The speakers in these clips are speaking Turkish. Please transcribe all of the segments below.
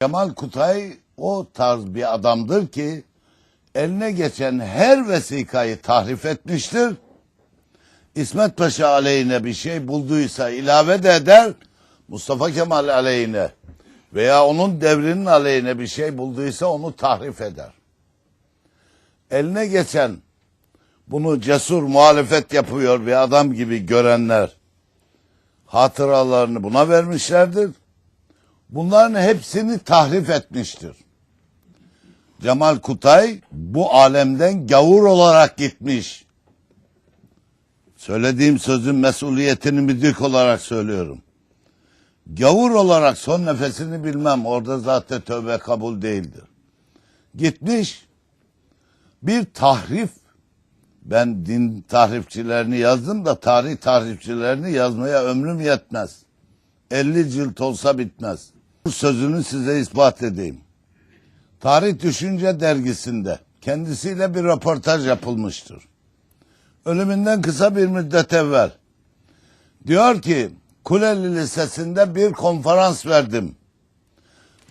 Kemal Kutay o tarz bir adamdır ki eline geçen her vesikayı tahrif etmiştir. İsmet Paşa aleyhine bir şey bulduysa ilave de eder. Mustafa Kemal aleyhine veya onun devrinin aleyhine bir şey bulduysa onu tahrif eder. Eline geçen bunu cesur muhalefet yapıyor bir adam gibi görenler hatıralarını buna vermişlerdir. Bunların hepsini tahrif etmiştir. Cemal Kutay bu alemden gavur olarak gitmiş. Söylediğim sözün mesuliyetini müdrik olarak söylüyorum. Gavur olarak son nefesini bilmem. Orada zaten tövbe kabul değildir. Gitmiş bir tahrif ben din tahrifçilerini yazdım da tarih tahrifçilerini yazmaya ömrüm yetmez. 50 cilt olsa bitmez. Bu sözünü size ispat edeyim. Tarih Düşünce dergisinde kendisiyle bir röportaj yapılmıştır. Ölümünden kısa bir müddet evvel. Diyor ki Kuleli Lisesi'nde bir konferans verdim.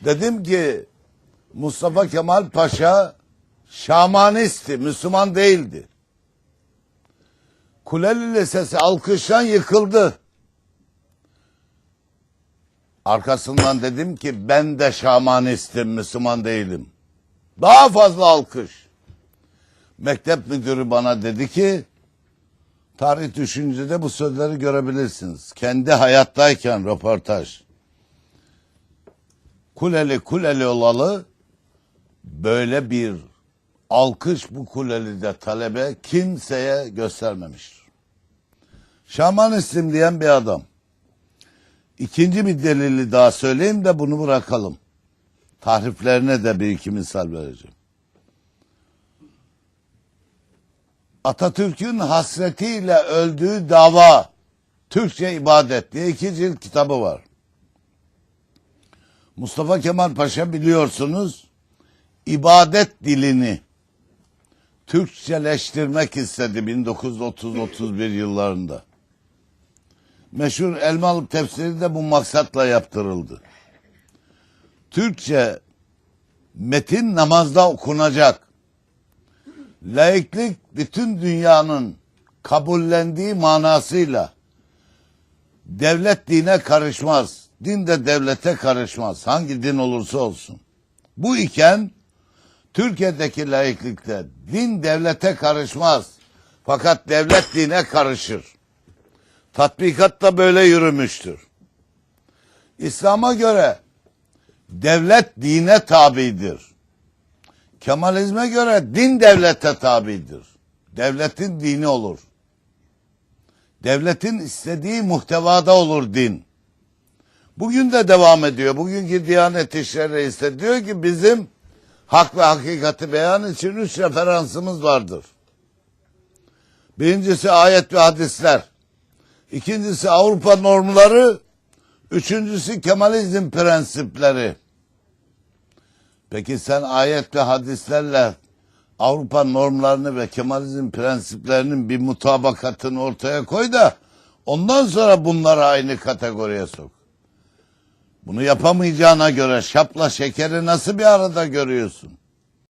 Dedim ki Mustafa Kemal Paşa Şamanisti, Müslüman değildi. Kuleli Lisesi alkışlan yıkıldı. Arkasından dedim ki ben de şamanistim, Müslüman değilim. Daha fazla alkış. Mektep müdürü bana dedi ki tarih düşüncede bu sözleri görebilirsiniz. Kendi hayattayken röportaj. Kuleli kuleli olalı böyle bir alkış bu kulelide talebe kimseye göstermemiştir. Şamanistim diyen bir adam. İkinci bir delili daha söyleyeyim de bunu bırakalım. Tahriflerine de bir iki misal vereceğim. Atatürk'ün hasretiyle öldüğü dava Türkçe ibadet diye iki cilt kitabı var. Mustafa Kemal Paşa biliyorsunuz ibadet dilini Türkçeleştirmek istedi 1930-31 yıllarında. Meşhur Elmalı tefsiri de bu maksatla yaptırıldı. Türkçe metin namazda okunacak. Laiklik bütün dünyanın kabullendiği manasıyla devlet dine karışmaz. Din de devlete karışmaz. Hangi din olursa olsun. Bu iken Türkiye'deki laiklikte din devlete karışmaz. Fakat devlet dine karışır. Tatbikat da böyle yürümüştür. İslam'a göre devlet dine tabidir. Kemalizme göre din devlete tabidir. Devletin dini olur. Devletin istediği muhtevada olur din. Bugün de devam ediyor. Bugünkü Diyanet İşleri Reisi diyor ki bizim hak ve hakikati beyan için üç referansımız vardır. Birincisi ayet ve hadisler. İkincisi Avrupa normları. Üçüncüsü Kemalizm prensipleri. Peki sen ayet ve hadislerle Avrupa normlarını ve Kemalizm prensiplerinin bir mutabakatını ortaya koy da ondan sonra bunları aynı kategoriye sok. Bunu yapamayacağına göre şapla şekeri nasıl bir arada görüyorsun?